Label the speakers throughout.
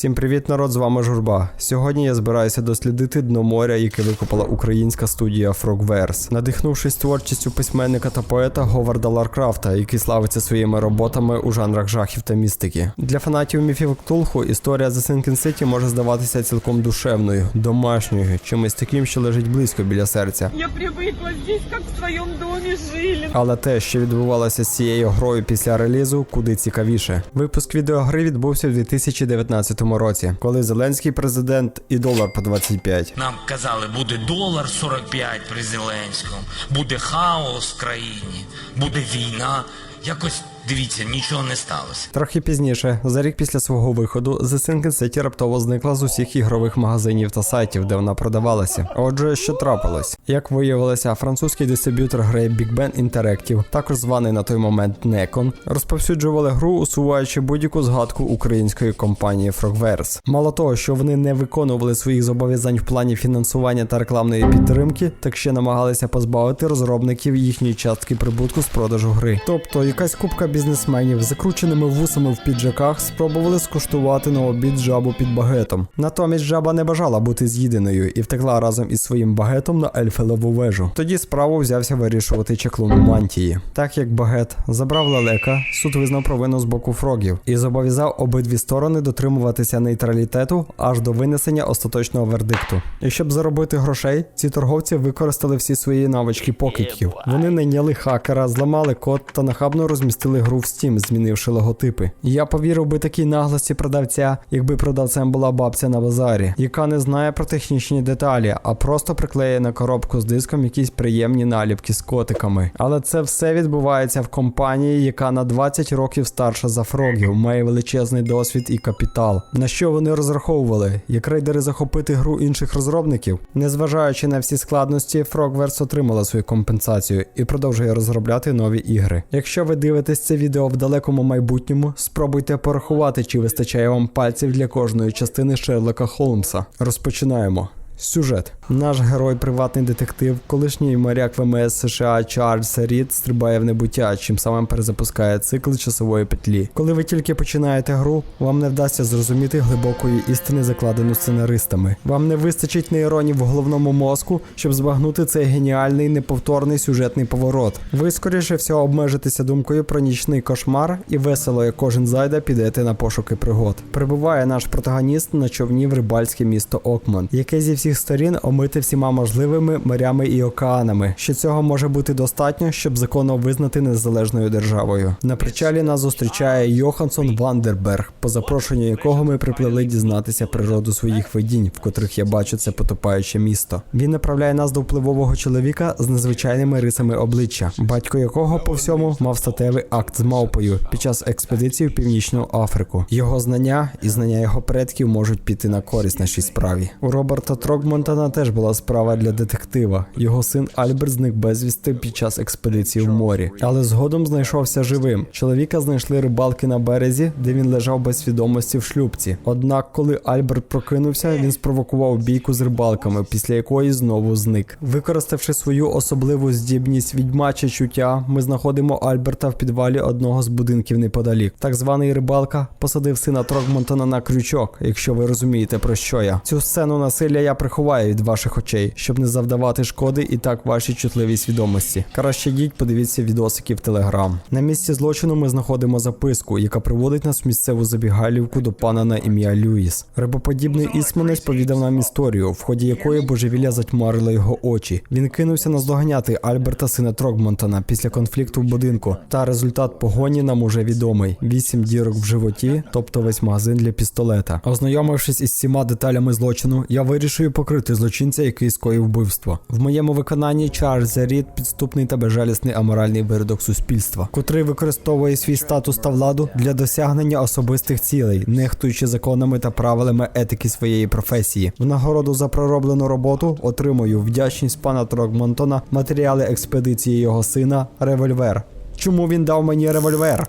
Speaker 1: Всім привіт, народ! З вами Журба. Сьогодні я збираюся дослідити дно моря, яке викопала українська студія Frogverse, надихнувшись творчістю письменника та поета Говарда Ларкрафта, який славиться своїми роботами у жанрах жахів та містики. Для фанатів міфів Ктулху історія The Sinking City може здаватися цілком душевною, домашньою, чимось таким, що лежить близько біля серця.
Speaker 2: Я привыкла здесь, как в своем доме жили.
Speaker 1: Але те, що відбувалося з цією грою після релізу, куди цікавіше. Випуск відеогри відбувся в 2019 році, коли Зеленський президент і долар по 25.
Speaker 3: Нам казали, буде долар 45 при Зеленському, буде хаос в країні, буде війна. Якось дивіться, нічого не сталося.
Speaker 1: Трохи пізніше, за рік після свого виходу, The Sinking City раптово зникла з усіх ігрових магазинів та сайтів, де вона продавалася. Отже, що трапилось? Як виявилося, французький дистриб'ютор гри Big Ben Interactive, також званий на той момент Necon, розповсюджували гру, усуваючи будь-яку згадку української компанії Frogverse. Мало того, що вони не виконували своїх зобов'язань в плані фінансування та рекламної підтримки, так ще намагалися позбавити розробників їхньої частки прибутку з продажу гри. Тобто, якась купка бізнесменів закрученими вусами в піджаках спробували скуштувати на обід жабу під багетом. Натомість жаба не бажала бути з'їденою і втекла разом із своїм багетом на Ельфелеву вежу. Тоді справу взявся вирішувати чаклун мантії. Так як багет забрав лелека, суд визнав провину з боку фрогів і зобов'язав обидві сторони дотримуватися нейтралітету аж до винесення остаточного вердикту. І щоб заробити грошей, ці торговці використали всі свої навички покидьків. Вони найняли хакера, зламали код та нахабно розмістили гру в Steam, змінивши логотипи. Я повірив би такій наглості продавця, якби продавцем була бабця на базарі, яка не знає про технічні деталі, а просто приклеє на коробку з диском якісь приємні наліпки з котиками. Але це все відбувається в компанії, яка на 20 років старша за фрогів, має величезний досвід і капітал. На що вони розраховували? Як рейдери захопити гру інших розробників? Незважаючи на всі складності, Frogverse отримала свою компенсацію і продовжує розробляти нові ігри. Якщо ви дивитесь це відео в далекому майбутньому, спробуйте порахувати, чи вистачає вам пальців для кожної частини Шерлока Холмса. Розпочинаємо. Сюжет. Наш герой, приватний детектив, колишній моряк ВМС США Чарльз Рід стрибає в небуття, чим самим перезапускає цикл часової петлі. Коли ви тільки починаєте гру, вам не вдасться зрозуміти глибокої істини, закладену сценаристами. Вам не вистачить нейронів в головному мозку, щоб збагнути цей геніальний неповторний сюжетний поворот. Ви скоріше всього обмежитеся думкою про нічний кошмар і весело, як кожен зайде, підете на пошуки пригод. Прибуває наш протагоніст на човні в рибальське місто Окман, яке зі всіх сторін омите всіма можливими морями і океанами. Що цього може бути достатньо, щоб законно визнати незалежною державою. На причалі нас зустрічає Йоханссон Вандерберг, по запрошенню якого ми припливли дізнатися природу своїх видінь, в котрих я бачу це потопаюче місто. Він направляє нас до впливового чоловіка з незвичайними рисами обличчя, батько якого по всьому мав статевий акт з мавпою під час експедиції в Північну Африку. Його знання і знання його предків можуть піти на користь нашій справі. У Роберта Трогмонтана теж була справа для детектива. Його син Альберт зник безвісти під час експедиції в морі, але згодом знайшовся живим. Чоловіка знайшли рибалки на березі, де він лежав без свідомості в шлюбці. Однак, коли Альберт прокинувся, він спровокував бійку з рибалками, після якої знову зник. Використавши свою особливу здібність відьмаче чуття, ми знаходимо Альберта в підвалі одного з будинків неподалік. Так званий рибалка посадив сина Трогмонтона на крючок, якщо ви розумієте про що я. Цю сцену насилля я приховаю від ваших очей, щоб не завдавати шкоди і так вашій чутливій свідомості. Краще йдіть, подивіться відосики в телеграм. На місці злочину ми знаходимо записку, яка приводить нас в місцеву забігайлівку до пана на ім'я Люїс. Рибоподібний ісманець повідав нам історію, в ході якої божевілля затьмарило його очі. Він кинувся наздоганяти Альберта сина Трогмонтона після конфлікту в будинку. Та результат погоні нам уже відомий: вісім дірок в животі, тобто весь магазин для пістолета. Ознайомившись із всіма деталями злочину, я вирішую покрити злочинця, який скоїв вбивство. В моєму виконанні Чарльз Рід підступний та безжалісний аморальний виродок суспільства, котрий використовує свій статус та владу для досягнення особистих цілей, нехтуючи законами та правилами етики своєї професії. В нагороду за пророблену роботу отримую вдячність пана Трогмонтона, матеріали експедиції його сина, револьвер. Чому він дав мені револьвер?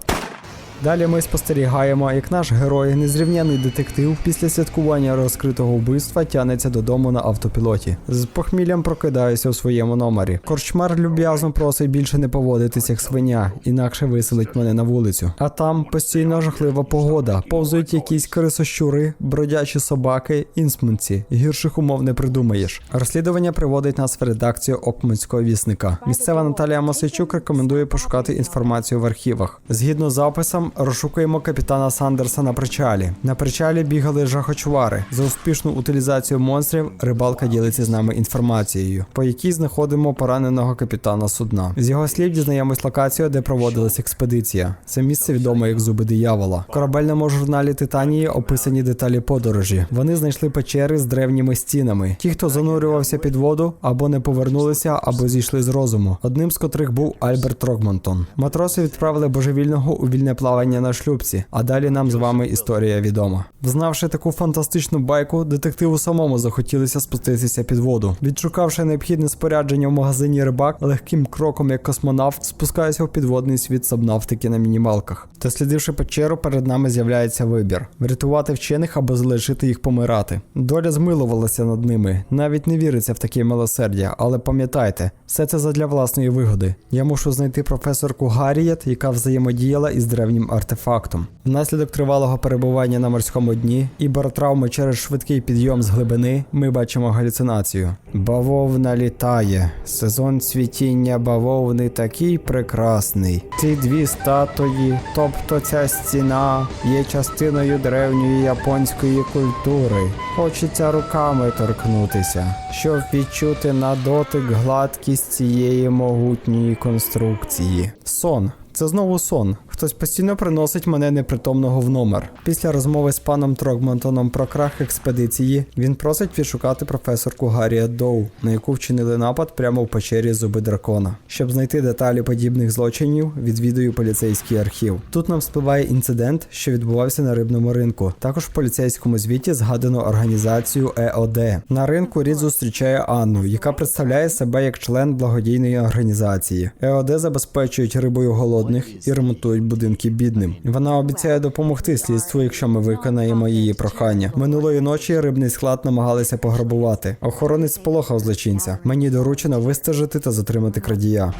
Speaker 1: Далі ми спостерігаємо, як наш герой, незрівняний детектив, після святкування розкритого вбивства тянеться додому на автопілоті. З похміллям прокидаюся у своєму номері. Корчмар люб'язно просить більше не поводитись як свиня, інакше виселить мене на вулицю. А там постійно жахлива погода. Повзують якісь крисощури, бродячі собаки, інсмунці. Гірших умов не придумаєш. Розслідування приводить нас в редакцію Окманського вісника. Місцева Наталія Мосичук рекомендує пошукати інформацію в архівах. Згідно з записом, розшукуємо капітана Сандерса на причалі. На причалі бігали жахочувари. За успішну утилізацію монстрів рибалка ділиться з нами інформацією, по якій знаходимо пораненого капітана судна. З його слів дізнаємось локацію, де проводилась експедиція. Це місце відоме як зуби диявола. В корабельному журналі Титанії описані деталі подорожі. Вони знайшли печери з древніми стінами. Ті, хто занурювався під воду, або не повернулися, або зійшли з розуму. Одним з котрих був Альберт Рогмонтон. Матроси відправили божевільного у вільне плавання на шлюбці. А далі нам з вами історія відома. Взнавши таку фантастичну байку, детективу самому захотілося спуститися під воду. Відшукавши необхідне спорядження в магазині рибак, легким кроком як космонавт спускаюся в підводний світ сабнавтики на мінімалках. Дослідивши печеру, перед нами з'являється вибір: врятувати вчених або залишити їх помирати. Доля змилувалася над ними. Навіть не віриться в таке милосердя, але пам'ятайте, все це задля власної вигоди. Я мушу знайти професорку Гарріет, яка взаємодіяла із древнім артефактом. Внаслідок тривалого перебування на морському дні і баротравми через швидкий підйом з глибини ми бачимо галюцинацію. Бавовна літає. Сезон цвітіння бавовни такий прекрасний. Ці дві статуї, тобто ця стіна, є частиною древньої японської культури. Хочеться руками торкнутися, щоб відчути на дотик гладкість цієї могутньої конструкції. Сон. Це знову сон. Хтось постійно приносить мене непритомного в номер. Після розмови з паном Трогмонтоном про крах експедиції він просить відшукати професорку Гарріет Доу, на яку вчинили напад прямо в печері зуби дракона. Щоб знайти деталі подібних злочинів, відвідую поліцейський архів. Тут нам спливає інцидент, що відбувався на рибному ринку. Також в поліцейському звіті згадано організацію ЕОД. На ринку Рід зустрічає Анну, яка представляє себе як член благодійної організації. ЕОД забезпечують рибою голодних і ремонтують будинки бідним. Вона обіцяє допомогти слідству, якщо ми виконаємо її прохання. Минулої ночі рибний склад намагалися пограбувати. Охоронець сполохав злочинця. Мені доручено вистежити та затримати крадія.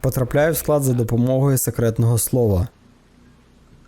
Speaker 1: Потрапляю в склад за допомогою секретного слова.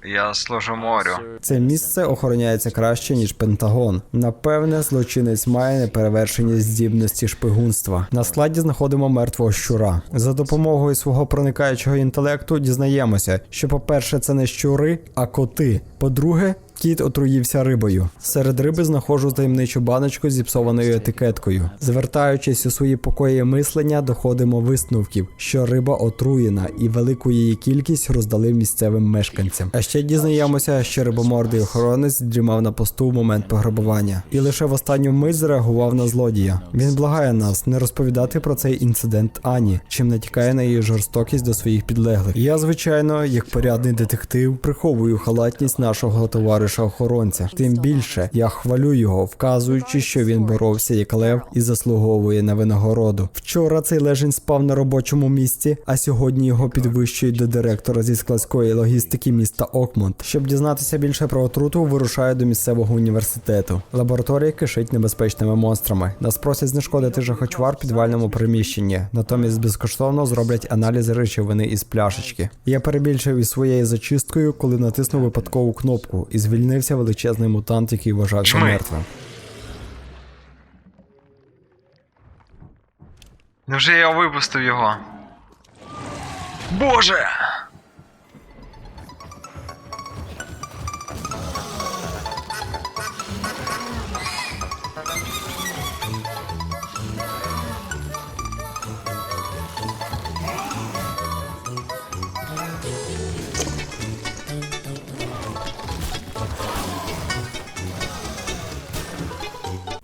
Speaker 4: Я служу морю.
Speaker 1: Це місце охороняється краще, ніж Пентагон. Напевне, злочинець має неперевершені здібності шпигунства. На складі знаходимо мертвого щура. За допомогою свого проникаючого інтелекту дізнаємося, що, по-перше, це не щури, а коти. По-друге, кіт отруївся рибою. Серед риби знаходжу таємничу баночку зіпсованою етикеткою. Звертаючись у свої покої мислення, доходимо висновків, що риба отруєна і велику її кількість роздали місцевим мешканцям. А ще дізнаємося, що рибомордий охоронець дрімав на посту в момент пограбування, і лише в останню мить зреагував на злодія. Він благає нас не розповідати про цей інцидент Ані, чим натякає на її жорстокість до своїх підлеглих. Я, звичайно, як порядний детектив, приховую халатність нашого товариша охоронця. Тим більше я хвалю його, вказуючи, що він боровся як лев і заслуговує на винагороду. Вчора цей лежень спав на робочому місці, а сьогодні його підвищують до директора зі складської логістики міста Окмонт. Щоб дізнатися більше про отруту, вирушаю до місцевого університету. Лабораторія кишить небезпечними монстрами. Нас просять знешкодити жахочвар в підвальному приміщенні, натомість безкоштовно зроблять аналізи речовини із пляшечки. Я перебільшив із своєю зачисткою, коли натиснув випадкову кнопку і звільнився величезний мутант, який вважався мертвим.
Speaker 4: Невже я випустив його? Боже!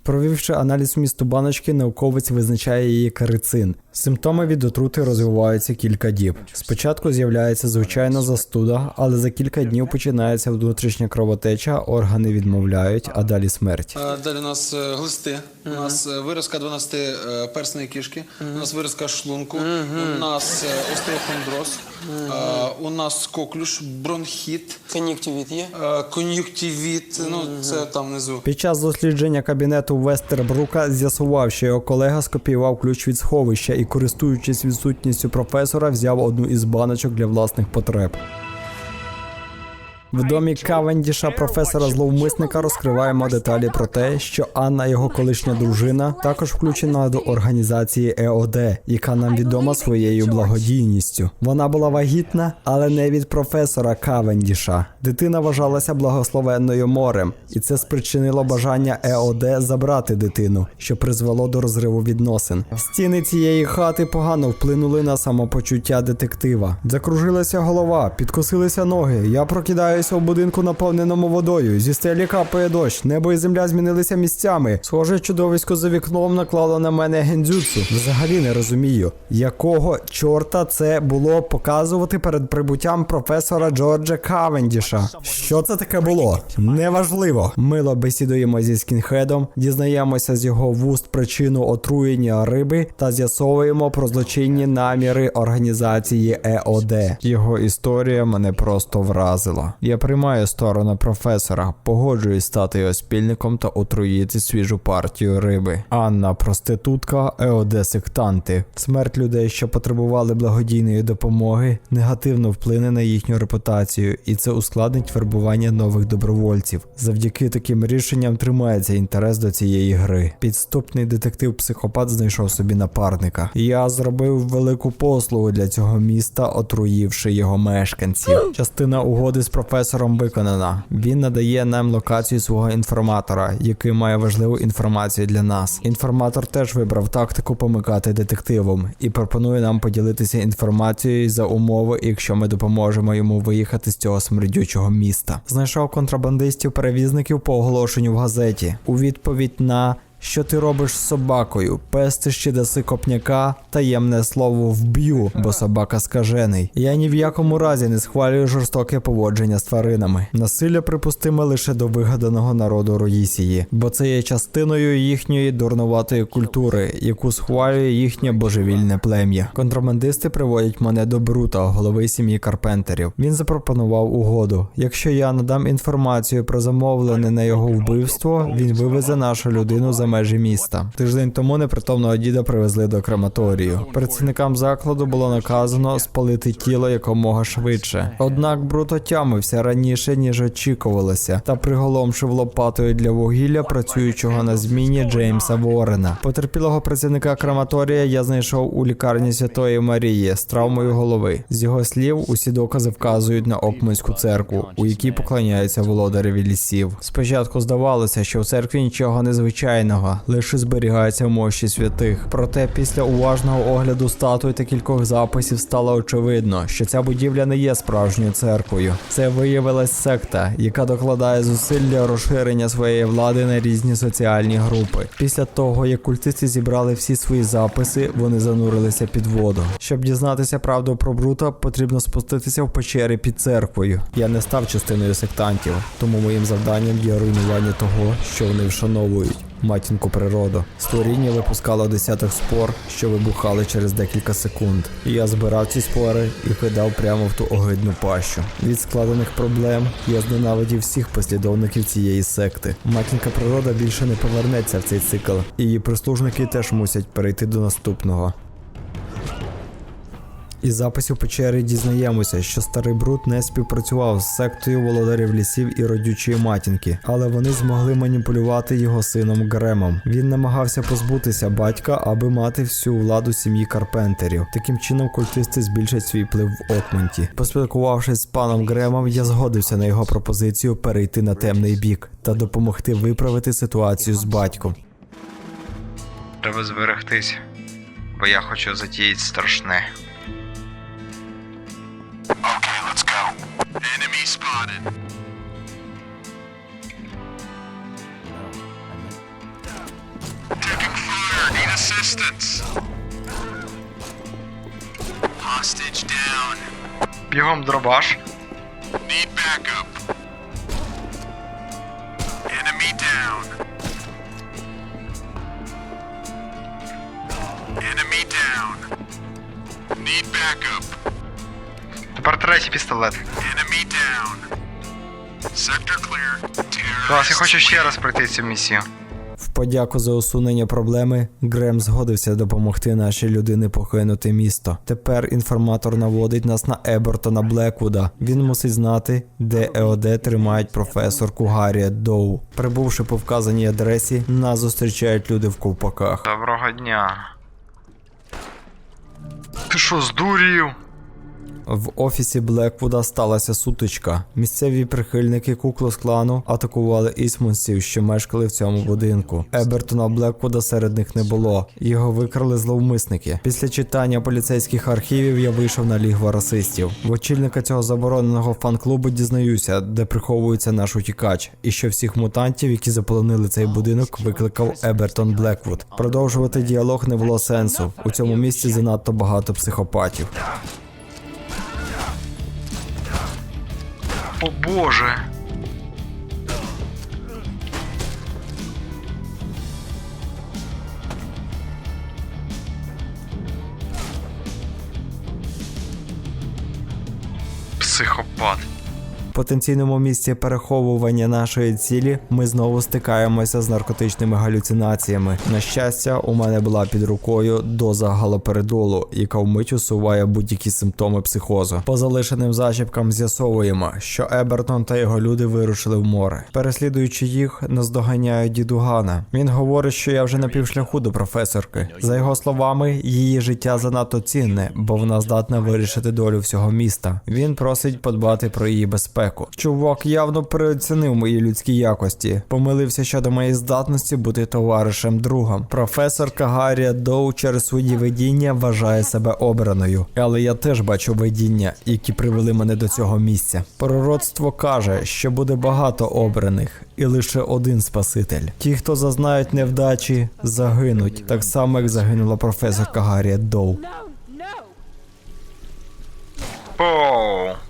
Speaker 1: Провівши аналіз вмісту баночки, науковець визначає її карицин. Симптоми від отрути розвиваються кілька діб. Спочатку з'являється звичайна застуда, але за кілька днів починається внутрішня кровотеча, органи відмовляють, а далі смерть.
Speaker 5: Е, Далі у нас е, глисти, у нас е, виразка 12 е, персної кишки, у нас виразка шлунку, у нас остеохондроз, у нас коклюш, бронхіт,
Speaker 6: Кон'юктивіт є?
Speaker 5: кон'юктивіт, ну це там внизу.
Speaker 1: Під час дослідження кабінету Вестербрука з'ясував, що його колега скопіював ключ від сховища і, користуючись відсутністю професора, взяв одну із баночок для власних потреб. В домі Кавендіша професора зловмисника розкриваємо деталі про те, що Анна, його колишня дружина, також включена до організації ЕОД, яка нам відома своєю благодійністю. Вона була вагітна, але не від професора Кавендіша. Дитина вважалася благословенною морем, і це спричинило бажання ЕОД забрати дитину, що призвело до розриву відносин. Стіни цієї хати погано вплинули на самопочуття детектива. Закружилася голова, підкосилися ноги. Я прокидаюся у будинку, наповненому водою. Зі стелі капає дощ, небо і земля змінилися місцями. Схоже, чудовисько за вікном наклало на мене гендзюцу. Взагалі не розумію, якого чорта це було показувати перед прибуттям професора Джорджа Кавендіша. Що це таке було? Неважливо. Мило бесідуємо зі скінхедом, дізнаємося з його вуст причину отруєння риби та з'ясовуємо про злочинні наміри організації ЕОД. Його історія мене просто вразила. Я приймаю сторону професора, погоджуюсь стати його спільником та отруїти свіжу партію риби. Анна проститутка, ЕОД сектанти. Смерть людей, що потребували благодійної допомоги, негативно вплине на їхню репутацію, і це ускладнить вербування нових добровольців. Завдяки таким рішенням тримається інтерес до цієї гри. Підступний детектив-психопат знайшов собі напарника. Я зробив велику послугу для цього міста, отруївши його мешканців. Частина угоди з професором виконана. Він надає нам локацію свого інформатора, який має важливу інформацію для нас. Інформатор теж вибрав тактику помикати детективом і пропонує нам поділитися інформацією за умови, якщо ми допоможемо йому виїхати з цього смердючого міста. Знайшов контрабандистів-перевізників по оголошенню в газеті. У відповідь на що ти робиш з собакою? Пестиш чи даси копняка? Таємне слово вб'ю, бо собака скажений. Я ні в якому разі не схвалюю жорстоке поводження з тваринами. Насилля припустиме лише до вигаданого народу Роїсії, бо це є частиною їхньої дурнуватої культури, яку схвалює їхнє божевільне плем'я. Контрабандисти приводять мене до Брута, голови сім'ї Карпентерів. Він запропонував угоду. Якщо я надам інформацію про замовлене на його вбивство, він вивезе нашу людину за межі міста. Тиждень тому непритомного діда привезли до крематорію. Працівникам закладу було наказано спалити тіло якомога швидше. Однак Бруто тямився раніше ніж очікувалося, та приголомшив лопатою для вугілля працюючого на зміні Джеймса Ворена. Потерпілого працівника крематорія я знайшов у лікарні Святої Марії з травмою голови. З його слів, усі докази вказують на Окманську церкву, у якій поклоняються володареві лісів. Спочатку здавалося, що в церкві нічого незвичайного, лише зберігаються мощі святих. Проте після уважного огляду статуй та кількох записів стало очевидно, що ця будівля не є справжньою церквою. Це виявилась секта, яка докладає зусиль для розширення своєї влади на різні соціальні групи. Після того, як культисти зібрали всі свої записи, вони занурилися під воду. Щоб дізнатися правду про Брута, потрібно спуститися в печери під церквою. Я не став частиною сектантів, тому моїм завданням є руйнування того, що вони вшановують. Матінку природу. Створіння випускало десяток спор, що вибухали через декілька секунд. Я збирав ці спори і кидав прямо в ту огидну пащу. Від складених проблем я зненавидів всіх послідовників цієї секти. Матінка природа більше не повернеться в цей цикл, її прислужники теж мусять перейти до наступного. Із записів печери дізнаємося, що старий бруд не співпрацював з сектою володарів лісів і родючої матінки, але вони змогли маніпулювати його сином Гремом. Він намагався позбутися батька, аби мати всю владу сім'ї Карпентерів. Таким чином, культисти збільшать свій вплив в Окмонті. Поспілкувавшись з паном Гремом, я згодився на його пропозицію перейти на темний бік та допомогти виправити ситуацію з батьком.
Speaker 4: Треба зберегтись, бо я хочу затіяти страшне.
Speaker 6: Hostage down.
Speaker 4: Бігом дробаш.
Speaker 6: Need backup. Enemy down. Enemy down. Need backup.
Speaker 4: Тепер третій пістолет. Клас, я хочу ще раз пройти цю місію.
Speaker 1: В подяку за усунення проблеми Грем згодився допомогти нашій людині покинути місто. Тепер інформатор наводить нас на Ебертона Блеквуда. Він мусить знати, де ЕОД тримають професорку Гарріет Доу. Прибувши по вказаній адресі, нас зустрічають люди в ковпаках.
Speaker 4: Доброго дня. Ти що, здурів?
Speaker 1: В офісі Блеквуда сталася сутичка. Місцеві прихильники Куклус клану атакували ісмунців, що мешкали в цьому будинку. Ебертона Блеквуда серед них не було. Його викрали зловмисники. Після читання поліцейських архівів я вийшов на лігва расистів. В очільника цього забороненого фан-клубу дізнаюся, де приховується наш утікач, і що всіх мутантів, які заполонили цей будинок, викликав Ебертон Блеквуд. Продовжувати діалог не було сенсу. У цьому місці занадто багато психопатів.
Speaker 4: О боже. Психопат.
Speaker 1: Потенційному місці переховування нашої цілі ми знову стикаємося з наркотичними галюцинаціями. На щастя, у мене була під рукою доза галоперидолу, яка вмить усуває будь-які симптоми психозу. По залишеним зачіпкам з'ясовуємо, що Ебертон та його люди вирушили в море. Переслідуючи їх, наздоганяють дідугана. Він говорить, що я вже на півшляху до професорки. За його словами, її життя занадто цінне, бо вона здатна вирішити долю всього міста. Він просить подбати про її безпеку. Чувак явно переоцінив мої людські якості, помилився щодо моєї здатності бути товаришем другом. Професорка Гаррі Доу через свої видіння вважає себе обраною, але я теж бачу видіння, які привели мене до цього місця. Пророцтво каже, що буде багато обраних, і лише один спаситель. Ті, хто зазнають невдачі, загинуть, так само як загинула професорка Гаррі Доу.
Speaker 4: Оу.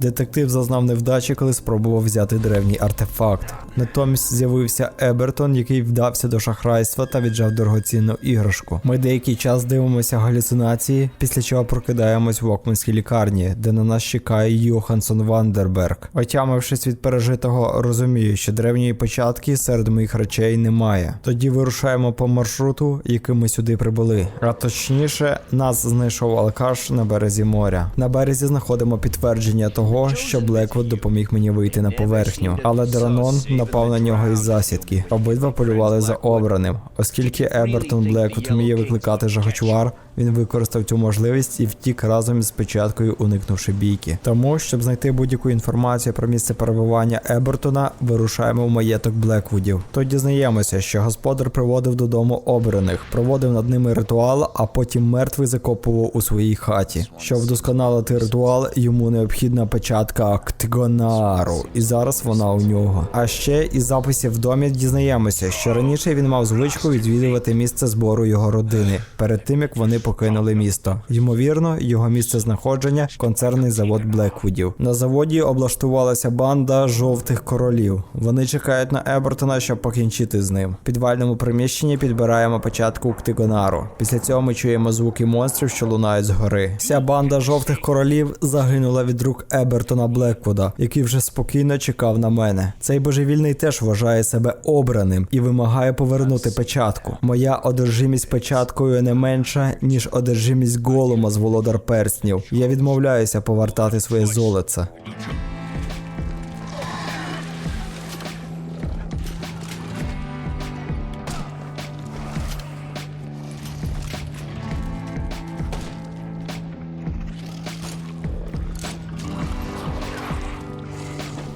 Speaker 1: Детектив зазнав невдачі, коли спробував взяти древній артефакт. Натомість з'явився Ебертон, який вдався до шахрайства та віджав дорогоцінну іграшку. Ми деякий час дивимося галюцинації, після чого прокидаємось в Окманській лікарні, де на нас чекає Йоханссон Вандерберг. Отямившись від пережитого, розумію, що древньої початки серед моїх речей немає. Тоді вирушаємо по маршруту, яким ми сюди прибули. А точніше, нас знайшов алкаш на березі моря. На березі знаходимо підтвердження того, що Блеквуд допоміг мені вийти на поверхню. Але Дранон напав на нього із засідки. Обидва полювали за обраним. Оскільки Ебертон Блеквуд вміє викликати жахочвар, він використав цю можливість і втік разом із печаткою, уникнувши бійки. Тому, щоб знайти будь-яку інформацію про місце перебування Ебертона, вирушаємо в маєток Блеквудів. Тут дізнаємося, що господар приводив додому обраних, проводив над ними ритуал, а потім мертвий закопував у своїй хаті. Щоб вдосконалити ритуал, йому необхідна печатка Ктигонару, і зараз вона у нього. А ще із записів в домі дізнаємося, що раніше він мав звичку відвідувати місце збору його родини перед тим як вони покинули місто. Ймовірно, його місце знаходження концерний завод Блеквудів. На заводі облаштувалася банда жовтих королів. Вони чекають на Ебертона, щоб покінчити з ним. В підвальному приміщенні підбираємо початку Ктигонару. Після цього ми чуємо звуки монстрів, що лунають згори. Вся банда жовтих королів загинула від рук Ебертона Блеквуда, який вже спокійно чекав на мене. Цей божевільний теж вважає себе обраним і вимагає повернути печатку. Моя одержимість печаткою не менша, ніж одержимість голума з володар перснів. Я відмовляюся повертати своє золоце.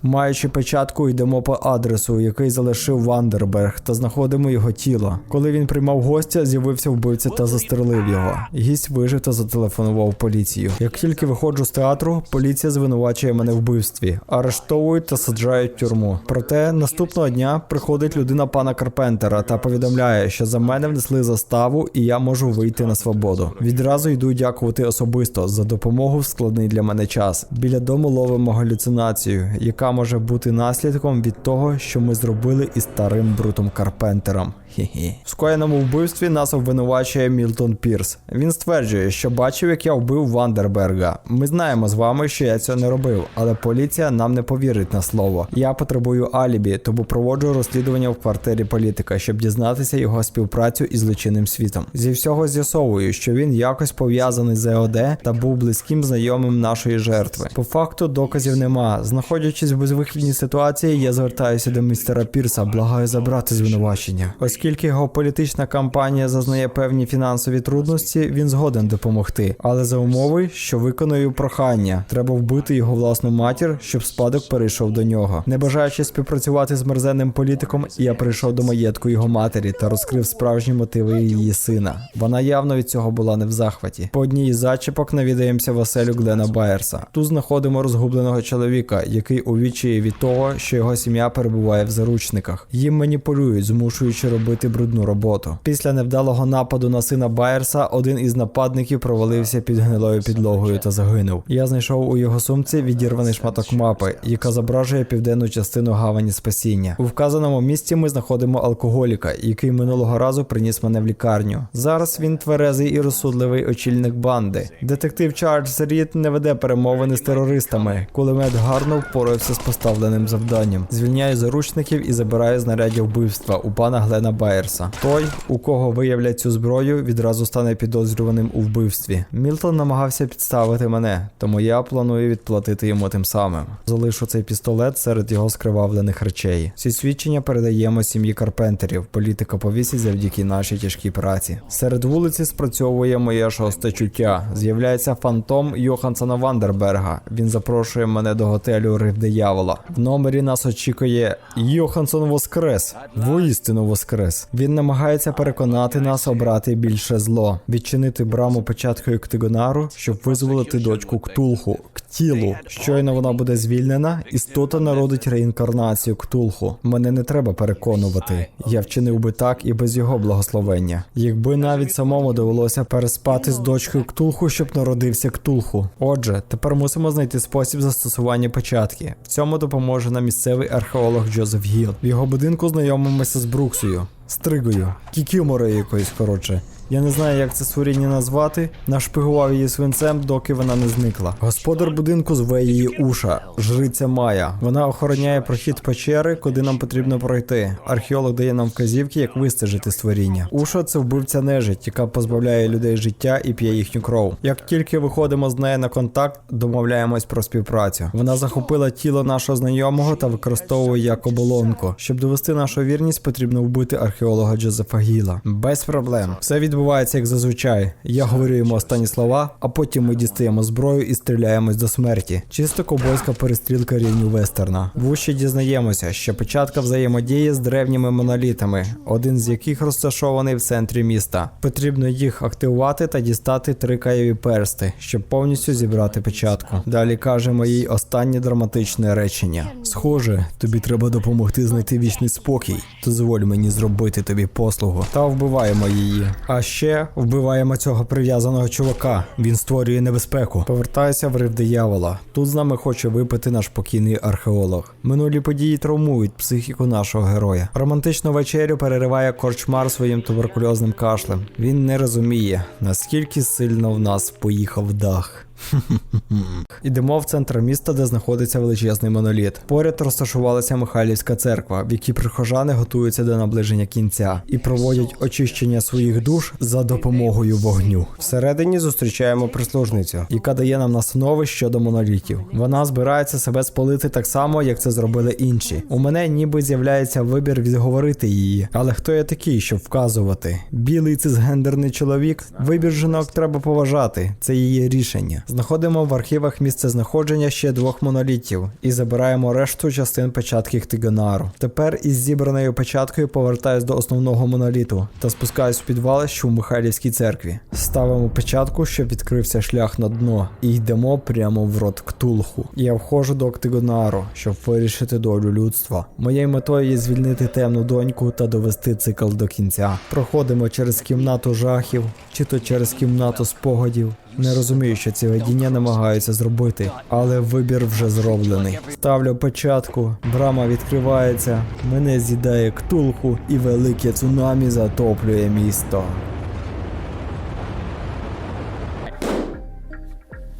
Speaker 1: Маючи печатку, йдемо по адресу, який залишив Вандерберг, та знаходимо його тіло. Коли він приймав гостя, з'явився вбивця та застрелив його. Гість вижив та зателефонував поліцію. Як тільки виходжу з театру, поліція звинувачує мене в вбивстві, арештовують та саджають в тюрму. Проте наступного дня приходить людина пана Карпентера та повідомляє, що за мене внесли заставу і я можу вийти на свободу. Відразу йду дякувати особисто за допомогу в складний для мене час. Біля дому ловимо галюцинацію, яка може бути наслідком від того, що ми зробили із старим брутом Карпентером. Хі-хі. В скоєному вбивстві нас обвинувачує Мілтон Пірс. Він стверджує, що бачив, як я вбив Вандерберга. Ми знаємо з вами, що я цього не робив, але поліція нам не повірить на слово. Я потребую алібі, тому проводжу розслідування в квартирі політика, щоб дізнатися його співпрацю із злочинним світом. Зі всього з'ясовую, що він якось пов'язаний з ЕОД та був близьким знайомим нашої жертви. По факту доказів нема. Знаходячись в безвихідній ситуації, я звертаюся до містера Пірса, благаю забрати звинувачення. Оскільки політична кампанія зазнає певні фінансові трудності, він згоден допомогти, але за умови, що виконую прохання, треба вбити його власну матір, щоб спадок перейшов до нього. Не бажаючи співпрацювати з мерзенним політиком, я прийшов до маєтку його матері та розкрив справжні мотиви її сина. Вона явно від цього була не в захваті. По одній із зачіпок навідаємося в Глена Байерса. Тут знаходимо розгубленого чоловіка, який увічує від того, що його сім'я перебуває в заручниках. Їм маніпулюють, змушуючи робити брудну роботу. Після невдалого нападу на сина Байерса один із нападників провалився під гнилою підлогою та загинув. Я знайшов у його сумці відірваний шматок мапи, яка зображує південну частину гавані спасіння. У вказаному місці ми знаходимо алкоголіка, який минулого разу приніс мене в лікарню. Зараз він тверезий і розсудливий очільник банди. Детектив Чарльз Рід не веде перемовини з терористами. Кулемет гарно впорався з поставленим завданням. Звільняє заручників і забирає знаряддя вбивства у пана Глена Байерса. Той, у кого виявлять цю зброю, відразу стане підозрюваним у вбивстві. Мілтон намагався підставити мене, тому я планую відплатити йому тим самим. Залишу цей пістолет серед його скривавлених речей. Всі свідчення передаємо сім'ї Карпентерів. Політика повісить завдяки нашій тяжкій праці. Серед вулиці спрацьовує моє шосте чуття. З'являється фантом Йохансона Вандерберга. Він запрошує мене до готелю Рив Диявола. В номері нас очікує Йохансон Воскрес. Воістину Воскрес. Він намагається переконати нас обрати більше зло, відчинити браму початкою Ктигонару, щоб визволити дочку Ктулху. Ктілу. Щойно вона буде звільнена, істота народить реінкарнацію Ктулху. Мене не треба переконувати. Я вчинив би так і без його благословення. Якби навіть самому довелося переспати з дочкою Ктулху, щоб народився Ктулху. Отже, тепер мусимо знайти спосіб застосування початки. В цьому допоможе нам місцевий археолог Джозеф Гіл. В його будинку знайомимося з Бруксою. Стригою, кікюморою якоюсь коротше. Я не знаю, як це створіння назвати. Нашпигував її свинцем, доки вона не зникла. Господар будинку зве її Уша, жриця Майя. Вона охороняє прохід печери, куди нам потрібно пройти. Археолог дає нам вказівки, як вистежити створіння. Уша це вбивця нежить, яка позбавляє людей життя і п'є їхню кров. Як тільки виходимо з нею на контакт, домовляємось про співпрацю. Вона захопила тіло нашого знайомого та використовує як оболонку. Щоб довести нашу вірність, потрібно вбити археолога Джозефа Гіла. Без проблем. Все відбувається як зазвичай. Я говорю йому останні слова, а потім ми дістаємо зброю і стріляємось до смерті. Чисто ковбойська перестрілка рівню вестерна. Вуще дізнаємося, що початка взаємодії з древніми монолітами, один з яких розташований в центрі міста. Потрібно їх активувати та дістати три каєві персти, щоб повністю зібрати початку. Далі кажемо їй останнє драматичне речення. Схоже, тобі треба допомогти знайти вічний спокій. Дозволь мені зробити тобі послугу. Та вбиваємо її. А ще вбиваємо цього прив'язаного чувака. Він створює небезпеку. Повертається в рив диявола. Тут з нами хоче випити наш покійний археолог. Минулі події травмують психіку нашого героя. Романтичну вечерю перериває корчмар своїм туберкульозним кашлем. Він не розуміє, наскільки сильно в нас поїхав дах. Ідемо в центр міста, де знаходиться величезний моноліт. Поряд розташувалася Михайлівська церква, в якій прихожани готуються до наближення кінця і проводять очищення своїх душ за допомогою вогню. Всередині зустрічаємо прислужницю, яка дає нам настанови щодо монолітів. Вона збирається себе спалити так само, як це зробили інші. У мене ніби з'являється вибір відговорити її. Але хто я такий, щоб вказувати? Білий цисгендерний чоловік. Вибір жінок треба поважати. Це її рішення. Знаходимо в архівах місце знаходження ще двох монолітів і забираємо решту частин печатки Ктигонару. Тепер із зібраною печаткою повертаюсь до основного моноліту та спускаюсь в підвал, що в Михайлівській церкві. Ставимо печатку, щоб відкрився шлях на дно, і йдемо прямо в рот Ктулху. Я входжу до Ктигонару, щоб вирішити долю людства. Моєю метою є звільнити темну доньку та довести цикл до кінця. Проходимо через кімнату жахів, чи то через кімнату спогадів. Не розумію, що ці видіння намагаються зробити, але вибір вже зроблений. Ставлю печатку, брама відкривається, мене з'їдає ктулху, і велике цунамі затоплює місто.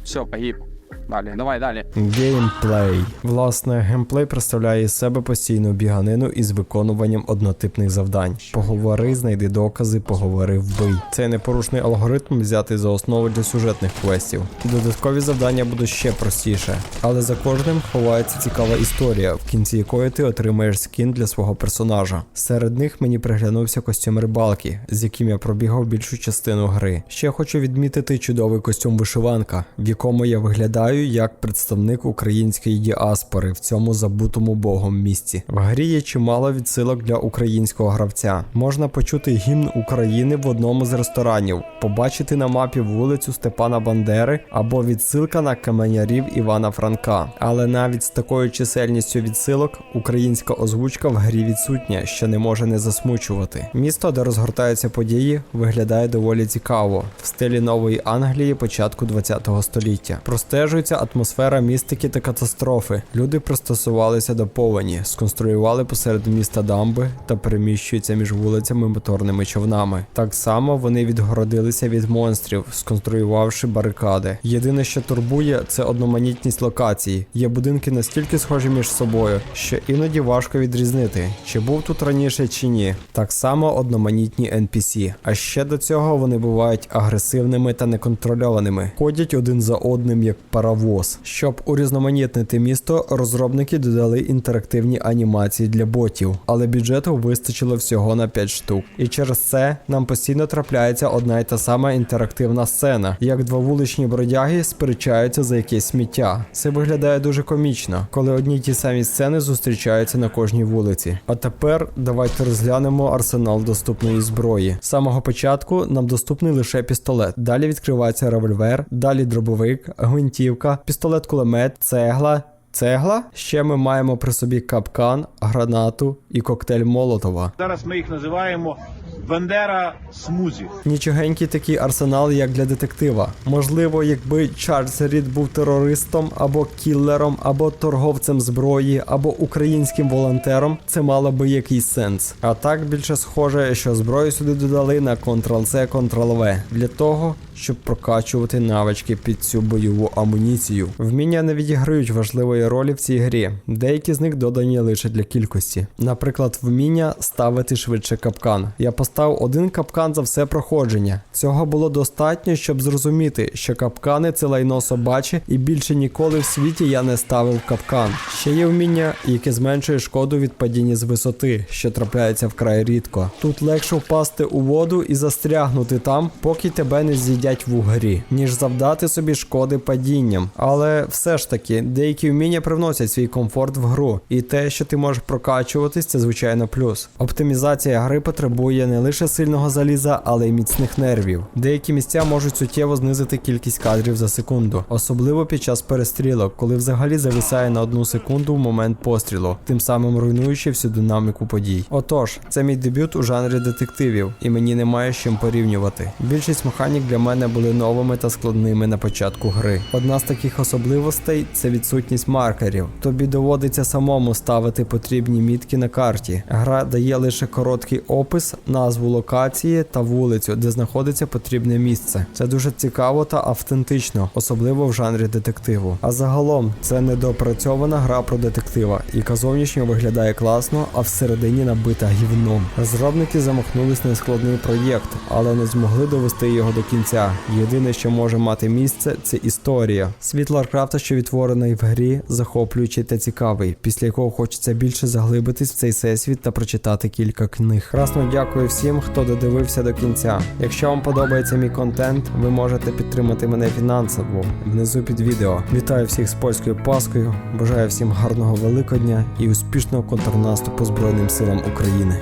Speaker 7: Все, погиб. Далі, давай далі.
Speaker 1: Геймплей. Власне, геймплей представляє із себе постійну біганину із виконуванням однотипних завдань. Поговори, знайди докази, поговори, вбий. Цей непорушний алгоритм взятий за основу для сюжетних квестів. Додаткові завдання будуть ще простіше, але за кожним ховається цікава історія, в кінці якої ти отримаєш скін для свого персонажа. Серед них мені приглянувся костюм рибалки, з яким я пробігав більшу частину гри. Ще хочу відмітити чудовий костюм вишиванка, в якому я виглядаю як представник української діаспори в цьому забутому богом місці. В грі є чимало відсилок для українського гравця. Можна почути гімн України в одному з ресторанів, побачити на мапі вулицю Степана Бандери або відсилка на каменярів Івана Франка. Але навіть з такою чисельністю відсилок українська озвучка в грі відсутня, що не може не засмучувати. Місто, де розгортаються події, виглядає доволі цікаво в стилі нової Англії початку 20 століття. Простежується атмосфера містики та катастрофи. Люди пристосувалися до повені, сконструювали посеред міста дамби та переміщуються між вулицями моторними човнами. Так само вони відгородилися від монстрів, сконструювавши барикади. Єдине, що турбує, це одноманітність локацій. Є будинки настільки схожі між собою, що іноді важко відрізнити, чи був тут раніше чи ні. Так само одноманітні NPC. А ще до цього вони бувають агресивними та неконтрольованими, ходять один за одним як паровоз. Щоб урізноманітнити місто, розробники додали інтерактивні анімації для ботів, але бюджету вистачило всього на 5 штук. І через це нам постійно трапляється одна й та сама інтерактивна сцена, як два вуличні бродяги сперечаються за якесь сміття. Це виглядає дуже комічно, коли одні й ті самі сцени зустрічаються на кожній вулиці. А тепер давайте розглянемо арсенал доступної зброї. З самого початку нам доступний лише пістолет. Далі відкривається револьвер, далі дробовик, гвинтівка, пістолет-кулемет, цегла. Цегла. Ще ми маємо при собі капкан, гранату і коктейль Молотова.
Speaker 8: Зараз ми їх називаємо Бандера Смузі.
Speaker 1: Нічогенький такий арсенал, як для детектива. Можливо, якби Чарльз Рід був терористом або кіллером, або торговцем зброї, або українським волонтером, це мало би якийсь сенс. А так більше схоже, що зброю сюди додали на Ctrl-C, Ctrl-V для того, щоб прокачувати навички під цю бойову амуніцію. Вміння не відіграють важливої ролі в цій грі. Деякі з них додані лише для кількості. Наприклад, вміння ставити швидше капкан. Я поставив один капкан за все проходження. Цього було достатньо, щоб зрозуміти, що капкани це лайно собаче, і більше ніколи в світі я не ставив капкан. Ще є вміння, яке зменшує шкоду від падіння з висоти, що трапляється вкрай рідко. Тут легше впасти у воду і застрягнути там, поки тебе не з'їдять в угрі, ніж завдати собі шкоди падінням. Але все ж таки, деякі вміння привносять свій комфорт в гру, і те, що ти можеш прокачуватись, це звичайно плюс. Оптимізація гри потребує не лише сильного заліза, але й міцних нервів. Деякі місця можуть суттєво знизити кількість кадрів за секунду, особливо під час перестрілок, коли взагалі зависає на одну секунду в момент пострілу, тим самим руйнуючи всю динаміку подій. Отож, це мій дебют у жанрі детективів, і мені немає з чим порівнювати. Більшість механік для мене були новими та складними на початку гри. Одна з таких особливостей це відсутність маркерів. Тобі доводиться самому ставити потрібні мітки на карті. Гра дає лише короткий опис, назву локації та вулицю, де знаходиться потрібне місце. Це дуже цікаво та автентично, особливо в жанрі детективу. А загалом це недоопрацьована гра про детектива, яка зовнішньо виглядає класно, а всередині набита гівном. Розробники замахнулись на складний проєкт, але не змогли довести його до кінця. Єдине, що може мати місце, це історія. Світ Ларкрафта, що відтворений в грі, захоплюючий та цікавий, після якого хочеться більше заглибитись в цей всесвіт та прочитати кілька книг. Красно дякую всім. Всім, хто додивився до кінця. Якщо вам подобається мій контент, ви можете підтримати мене фінансово внизу під відео. Вітаю всіх з польською Паскою. Бажаю всім гарного Великодня і успішного контрнаступу Збройним силам України.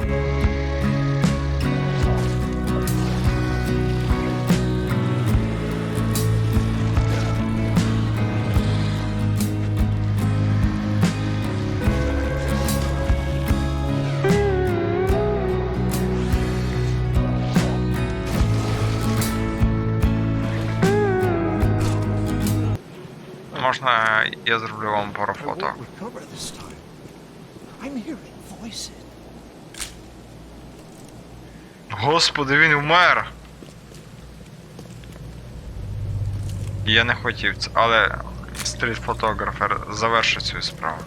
Speaker 4: Можна я зроблю вам пару фото? Господи, він вмер! Я не хотів це, але стріт-фотографер завершить цю справу.